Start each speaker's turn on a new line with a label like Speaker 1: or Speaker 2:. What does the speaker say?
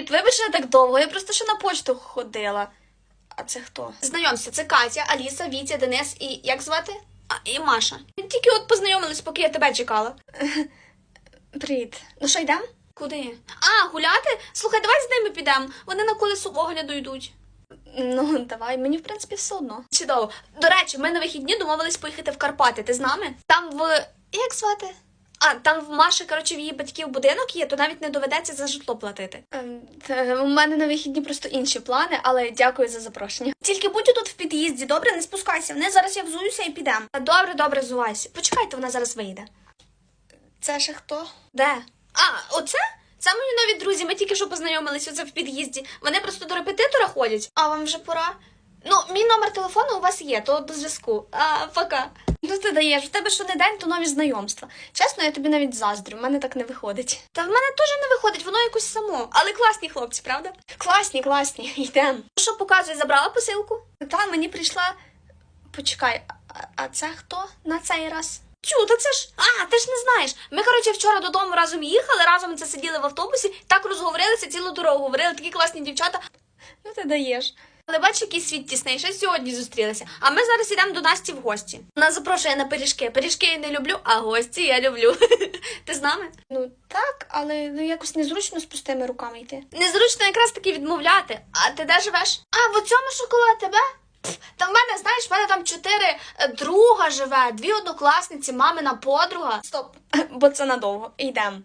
Speaker 1: Привіт, вибач, я так довго. Я просто ще на почту ходила. А це хто?
Speaker 2: Знайомся, це Катя, Аліса, Вітя, Денис і як звати? А, і Маша. Ми Тільки от познайомились, поки я тебе чекала.
Speaker 1: Привіт. Ну що, йдемо?
Speaker 2: Куди? А, гуляти? Слухай, давай з ними підемо. Вони на колесо огляду йдуть.
Speaker 1: Ну, давай, мені в принципі все одно.
Speaker 2: Чудово. До речі, ми на вихідні домовились поїхати в Карпати. Ти з нами? Там в. Як звати? А, там в Маші, коротше, в її батьків будинок є, то навіть не доведеться за житло платити.
Speaker 1: Ем, у мене на вихідні просто інші плани, але дякую за запрошення.
Speaker 2: Тільки будь тут в під'їзді, добре, не спускайся. Вони зараз я взуюся і підемо. Добре, добре, зувайся. Почекайте, вона зараз вийде.
Speaker 1: Це ще хто?
Speaker 2: Де? А, оце? Це мої нові друзі, ми тільки що познайомилися оце в під'їзді. Вони просто до репетитора ходять. А вам вже пора? Ну, мій номер телефону у вас є, то до зв'язку. А, пока.
Speaker 1: Ти даєш, в тебе що не день, то нові знайомства. Чесно, я тобі навіть заздрю, в мене так не виходить.
Speaker 2: Та в мене теж не виходить, воно якось само. Але класні хлопці, правда?
Speaker 1: Класні, класні, йдемо.
Speaker 2: Що показує, забрала посилку?
Speaker 1: Та мені прийшла. Почекай, а, а це хто на цей раз?
Speaker 2: Чу, та це ж. А, ти ж не знаєш. Ми, коротше, вчора додому разом їхали, разом це сиділи в автобусі, так розговорилися цілу дорогу. Говорили такі класні дівчата.
Speaker 1: Ну ти даєш.
Speaker 2: Але бач, який світ тісний, ще сьогодні зустрілися. А ми зараз йдемо до Насті в гості. Вона запрошує на пиріжки. Пиріжки я не люблю, а гості я люблю. Ти з нами?
Speaker 1: Ну так, але ну якось незручно з пустими руками йти.
Speaker 2: Незручно якраз таки відмовляти. А ти де живеш? А в цьому шоколад тебе? Та в мене, знаєш, в мене там чотири е, друга живе, дві однокласниці, мамина подруга.
Speaker 1: Стоп, бо це надовго. Йдемо.